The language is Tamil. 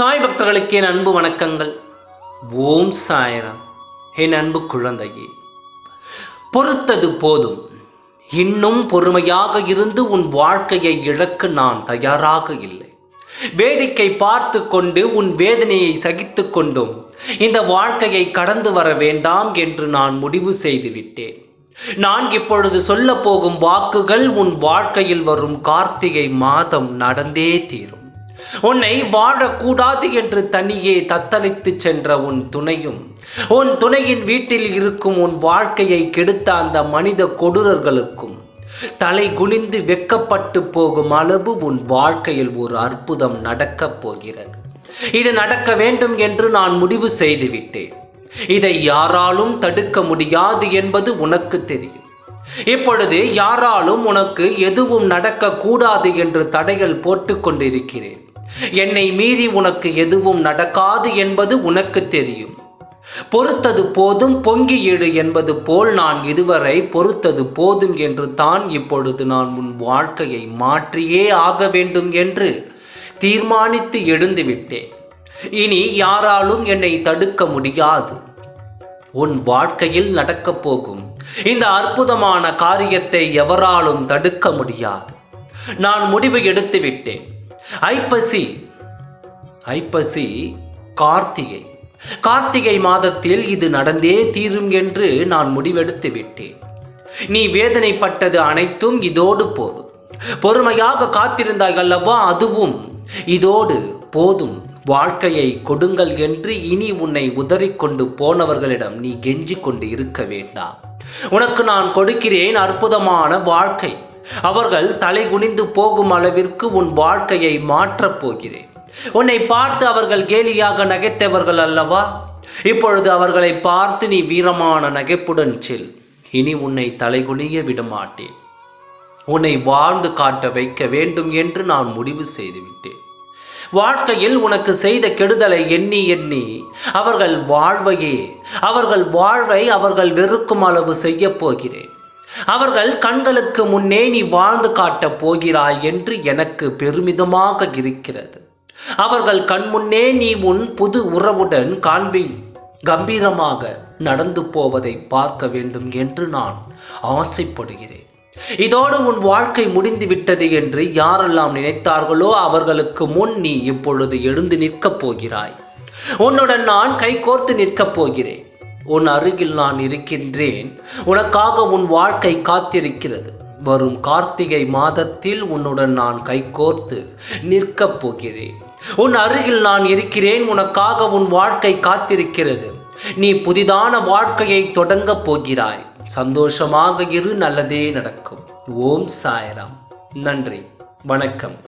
சாய் பக்தர்களுக்கு என் அன்பு வணக்கங்கள். ஓம் சாயரம். என் அன்பு குழந்தையே பொறுத்தது போதும். இன்னும் பொறுமையாக இருந்து உன் வாழ்க்கையை இழக்க நான் தயாராக இல்லை. வேடிக்கை பார்த்து கொண்டு உன் வேதனையை சகித்து கொண்டும் இந்த வாழ்க்கையை கடந்து வர வேண்டாம் என்று நான் முடிவு செய்துவிட்டேன் நான் இப்பொழுது சொல்ல போகும் வாக்குகள் உன் வாழ்க்கையில் வரும் கார்த்திகை மாதம் நடந்தே தீரும். உன்னை வாழக்கூடாது என்று தனியே தத்தளித்து சென்ற உன் துணையும். உன் துணையின் வீட்டில் இருக்கும் உன் வாழ்க்கையை கெடுத்த அந்த மனித கொடூரர்களுக்கும் தலை குனிந்து வெக்கப்பட்டு போகும் அளவு உன் வாழ்க்கையில் ஒரு அற்புதம் நடக்கப் போகிறது. இது நடக்க வேண்டும் என்று நான் முடிவு செய்துவிட்டேன். இதை யாராலும் தடுக்க முடியாது என்பது உனக்கு தெரியும். இப்பொழுது யாராலும் உனக்கு எதுவும் நடக்கக்கூடாது என்று தடைகள் போட்டுக்கொண்டிருக்கிறேன் என்னை மீறி உனக்கு எதுவும் நடக்காது என்பது உனக்கு தெரியும். பொறுத்தது போதும் பொங்கி என்பது போல் நான் இதுவரை பொறுத்தது போதும் என்று தான் இப்பொழுது நான் உன் வாழ்க்கையை மாற்றியே ஆக வேண்டும் என்று தீர்மானித்து எழுந்துவிட்டேன் இனி யாராலும் என்னை தடுக்க முடியாது. உன் வாழ்க்கையில் நடக்கப் போகும் இந்த அற்புதமான காரியத்தை எவராலும் தடுக்க முடியாது. நான் முடிவு எடுத்து விட்டேன். ஐப்பசி. ஐப்பசி கார்த்திகை. கார்த்திகை மாதத்தில் இது நடந்தே தீரும் என்று நான் முடிவெடுத்து விட்டேன். நீ வேதனைப்பட்டது அனைத்தும் இதோடு போதும். பொறுமையாக காத்திருந்தாய் அல்லவா அதுவும்? இதோடு போதும். வாழ்க்கையை கொடுங்கள் என்று இனி உன்னை உதறிக்கொண்டு போனவர்களிடம் நீ கெஞ்சிக்கொண்டு இருக்க வேண்டாம். உனக்கு நான் கொடுக்கிறேன் அற்புதமான வாழ்க்கை. அவர்கள் தலை குனிந்து போகும் அளவிற்கு உன் வாழ்க்கையை மாற்றப் போகிறேன். உன்னை பார்த்து அவர்கள் கேலியாக நகைத்தவர்கள் அல்லவா? இப்பொழுது அவர்களை பார்த்து நீ வீரமான நகைப்புடன் செல். இனி உன்னை தலைகுனிய விடமாட்டேன். உன்னை வாழ்ந்து காட்ட வைக்க வேண்டும் என்று நான் முடிவு செய்துவிட்டேன். வாழ்க்கையில் உனக்கு செய்த கெடுதலை எண்ணி எண்ணி அவர்கள் வாழ்வையே அவர்கள் வாழ்வை அவர்கள் வெறுக்கும் அளவு செய்யப் போகிறேன். அவர்கள் கண்களுக்கு முன்னே நீ வாழ்ந்து காட்டப் போகிறாய் என்று எனக்கு பெருமிதமாக இருக்கிறது. அவர்கள் கண்முன்னே நீ உன் புது உறவுடன் காண்பி கம்பீரமாக நடந்து போவதை பார்க்க வேண்டும் என்று நான் ஆசைப்படுகிறேன். இதோடு உன் வாழ்க்கை முடிந்து விட்டது என்று யாரெல்லாம் நினைத்தார்களோ அவர்களுக்கு முன் நீ இப்பொழுது எழுந்து நிற்கப் போகிறாய். உன்னுடன் நான் கைகோர்த்து நிற்கப் போகிறேன். உன் அருகில் நான் இருக்கின்றேன். உனக்காக உன் வாழ்க்கை காத்திருக்கிறது. வரும் கார்த்திகை மாதத்தில் உன்னுடன் நான் கைகோர்த்து நிற்கப் போகிறேன். உன் அருகில் நான் இருக்கிறேன் உனக்காக உன் வாழ்க்கை காத்திருக்கிறது. நீ புதிதான வாழ்க்கையை தொடங்கப் போகிறாய். சந்தோஷமாக இரு நல்லதே நடக்கும். ஓம் சாய்ராம். நன்றி. வணக்கம்.